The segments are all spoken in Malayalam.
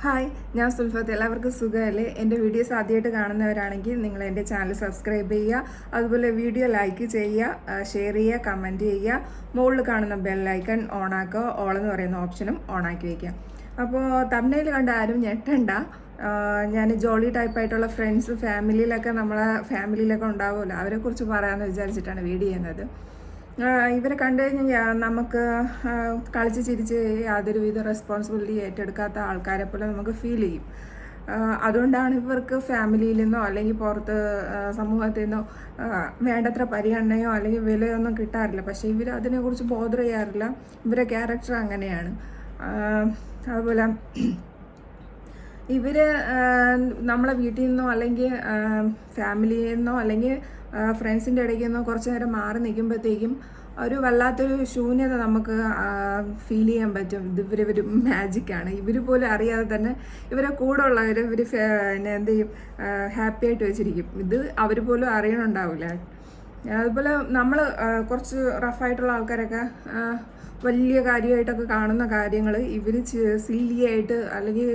ഹായ് ഞാൻ സുൽഫത്ത്. എല്ലാവർക്കും സുഖമല്ലേ? എന്റെ വീഡിയോസ് ആദ്യമായിട്ട് കാണുന്നവരാണെങ്കിൽ നിങ്ങൾ എന്റെ ചാനൽ സബ്സ്ക്രൈബ് ചെയ്യുക അതുപോലെ വീഡിയോ ലൈക്ക് ചെയ്യുക ഷെയർ ചെയ്യുക കമന്റ് ചെയ്യുക. മുകളിൽ കാണുന്ന ബെല്ലൈക്കൺ ഓണാക്കുക ഓൾ എന്ന് പറയുന്ന ഓപ്ഷനും ഓണാക്കി വയ്ക്കുക അപ്പോൾ തമിഴ്നയിൽ കണ്ട ആരും ഞെട്ടണ്ട. ഞാൻ ജോളി ടൈപ്പായിട്ടുള്ള ഫ്രണ്ട്സ് ഫാമിലിയിലൊക്കെ നമ്മളെ ഫാമിലിയിലൊക്കെ ഉണ്ടാവുമല്ലോ അവരെക്കുറിച്ച് പറയാമെന്ന് വിചാരിച്ചിട്ടാണ് വീഡിയോ ചെയ്യുന്നത്. ഇവരെ കണ്ടു കഴിഞ്ഞാൽ നമുക്ക് കളിച്ച് ചിരിച്ച് യാതൊരുവിധ റെസ്പോൺസിബിലിറ്റി ഏറ്റെടുക്കാത്ത ആൾക്കാരെ പോലെ നമുക്ക് ഫീൽ ചെയ്യും. അതുകൊണ്ടാണ് ഇവർക്ക് ഫാമിലിയിൽ നിന്നോ അല്ലെങ്കിൽ പുറത്ത് സമൂഹത്തിൽ നിന്നോ വേണ്ടത്ര പരിഗണനയോ അല്ലെങ്കിൽ വിലയൊന്നും കിട്ടാറില്ല. പക്ഷേ ഇവർ അതിനെക്കുറിച്ച് ബോധർ ചെയ്യാറില്ല. ഇവരെ ക്യാരക്ടർ അങ്ങനെയാണ്. അതുപോലെ ഇവർ നമ്മളെ വീട്ടിൽ നിന്നോ അല്ലെങ്കിൽ ഫാമിലിയിൽ നിന്നോ അല്ലെങ്കിൽ ഫ്രണ്ട്സിന്റെ ഇടയ്ക്ക് നിന്ന് കുറച്ച് നേരം മാറി നിൽക്കുമ്പോഴത്തേക്കും ഒരു വല്ലാത്തൊരു ശൂന്യത നമുക്ക് ഫീൽ ചെയ്യാൻ പറ്റും. ഇവർ ഒരു മാജിക്കാണ് ഇവർ പോലും അറിയാതെ തന്നെ ഇവരെ കൂടെ ഉള്ളവർ ഇവർ എന്ത് ചെയ്യും? ഹാപ്പി ആയിട്ട് വെച്ചിരിക്കും. ഇത് അവർ പോലും അറിയണുണ്ടാവില്ല. അതുപോലെ നമ്മൾ കുറച്ച് റഫായിട്ടുള്ള ആൾക്കാരൊക്കെ വലിയ കാര്യമായിട്ടൊക്കെ കാണുന്ന കാര്യങ്ങൾ ഇവർ സില്ലിയായിട്ട് അല്ലെങ്കിൽ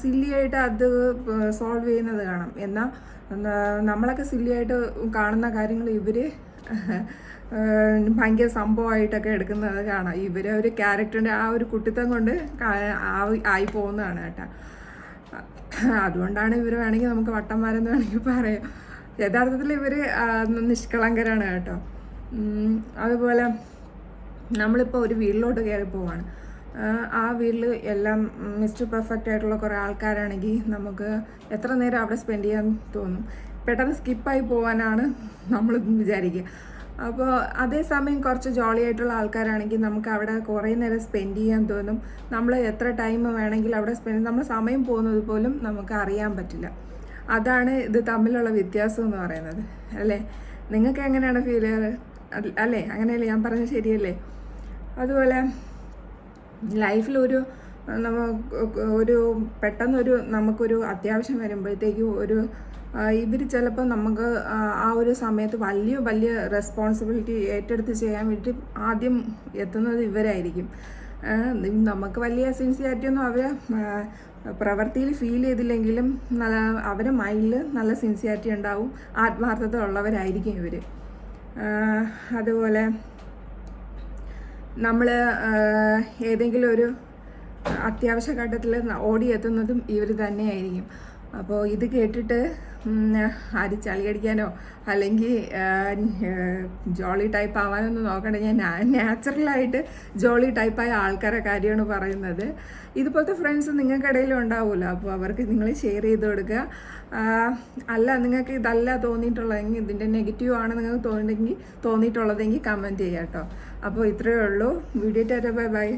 സില്ലിയായിട്ട് അത് സോൾവ് ചെയ്യുന്നത് കാണാം. എന്നാൽ നമ്മളൊക്കെ സില്ലിയായിട്ട് കാണുന്ന കാര്യങ്ങൾ ഇവർ ഭയങ്കര സംഭവമായിട്ടൊക്കെ എടുക്കുന്നത് കാണാം. ഇവർ ഒരു ക്യാരക്ടറിന്റെ ആ ഒരു കുട്ടിത്തം കൊണ്ട് ആയി പോകുന്നതാണ് കേട്ടോ. അതുകൊണ്ടാണ് ഇവർ വേണമെങ്കിൽ നമുക്ക് വട്ടന്മാരെന്ന് വേണമെങ്കിൽ പറയാം. യഥാർത്ഥത്തിൽ ഇവർ നിഷ്കളങ്കരാണ് കേട്ടോ. അതുപോലെ നമ്മളിപ്പോൾ ഒരു വീട്ടിലോട്ട് കയറി പോവാണ്. ആ വീട്ടിൽ എല്ലാം മിസ്റ്റർ പെർഫെക്റ്റ് ആയിട്ടുള്ള കുറേ ആൾക്കാരാണെങ്കിൽ നമുക്ക് എത്ര നേരം അവിടെ സ്പെൻഡ് ചെയ്യാൻ തോന്നും. പെട്ടെന്ന് സ്കിപ്പായി പോകാനാണ് നമ്മൾ വിചാരിക്കുക അപ്പോൾ അതേസമയം കുറച്ച് ജോളി ആയിട്ടുള്ള ആൾക്കാരാണെങ്കിൽ നമുക്ക് അവിടെ കുറേ നേരം സ്പെൻഡ് ചെയ്യാൻ തോന്നും. നമ്മൾ എത്ര ടൈം വേണമെങ്കിൽ അവിടെ സ്പെൻഡ് നമ്മൾ സമയം പോകുന്നത് പോലും നമുക്ക് അറിയാൻ പറ്റില്ല. അതാണ് ഇത് തമ്മിലുള്ള വ്യത്യാസം എന്ന് പറയുന്നത്. അല്ലേ? നിങ്ങൾക്ക് എങ്ങനെയാണ് ഫീൽ ചെയ്യാറ്? അല്ല- അങ്ങനെയല്ലേ ഞാൻ പറഞ്ഞത് ശരിയല്ലേ? അതുപോലെ ലൈഫിലൊരു നമ്മ ഒരു പെട്ടെന്നൊരു നമുക്കൊരു അത്യാവശ്യം വരുമ്പോഴത്തേക്കും ഒരു ഇവർ ചിലപ്പോൾ നമുക്ക് ആ ഒരു സമയത്ത് വലിയ വലിയ റെസ്പോൺസിബിലിറ്റി ഏറ്റെടുത്ത് ചെയ്യാൻ വേണ്ടി ആദ്യം എത്തുന്നത് ഇവരായിരിക്കും. നമുക്ക് വലിയ സിൻസിയാരിറ്റി ഒന്നും അവർ പ്രവൃത്തിയിൽ ഫീൽ ചെയ്തില്ലെങ്കിലും നല്ല അവരെ മൈൻഡിൽ നല്ല സിൻസിയാരിറ്റി ഉണ്ടാവും. ആത്മാർത്ഥത ഉള്ളവരായിരിക്കും ഇവർ അതുപോലെ നമ്മൾ ഏതെങ്കിലും ഒരു അത്യാവശ്യ ഘട്ടത്തിൽ ഓടിയെത്തുന്നതും ഇവർ തന്നെയായിരിക്കും. അപ്പോൾ ഇത് കേട്ടിട്ട് ആര് ചളിയടിക്കാനോ അല്ലെങ്കിൽ ജോളി ടൈപ്പ് ആവാനൊന്നും നോക്കണ്ട. ഞാൻ നാച്ചുറലായിട്ട് ജോളി ടൈപ്പായ ആൾക്കാരെ കാര്യമാണ് പറയുന്നത്. ഇതുപോലത്തെ ഫ്രണ്ട്സ് നിങ്ങൾക്കിടയിലും ഉണ്ടാവുമല്ലോ. അപ്പോൾ അവർക്ക് നിങ്ങൾ ഷെയർ ചെയ്ത് കൊടുക്കുക. അല്ല നിങ്ങൾക്ക് ഇതല്ല തോന്നിയിട്ടുള്ളതെങ്കിൽ ഇതിന്റെ നെഗറ്റീവ് ആണ് നിങ്ങൾക്ക് തോന്നിയിട്ടുണ്ടെങ്കിൽ തോന്നിയിട്ടുള്ളതെങ്കിൽ കമന്റ് ചെയ്യാം കേട്ടോ അപ്പോൾ ഇത്രയേ ഉള്ളൂ. Video Tata bye bye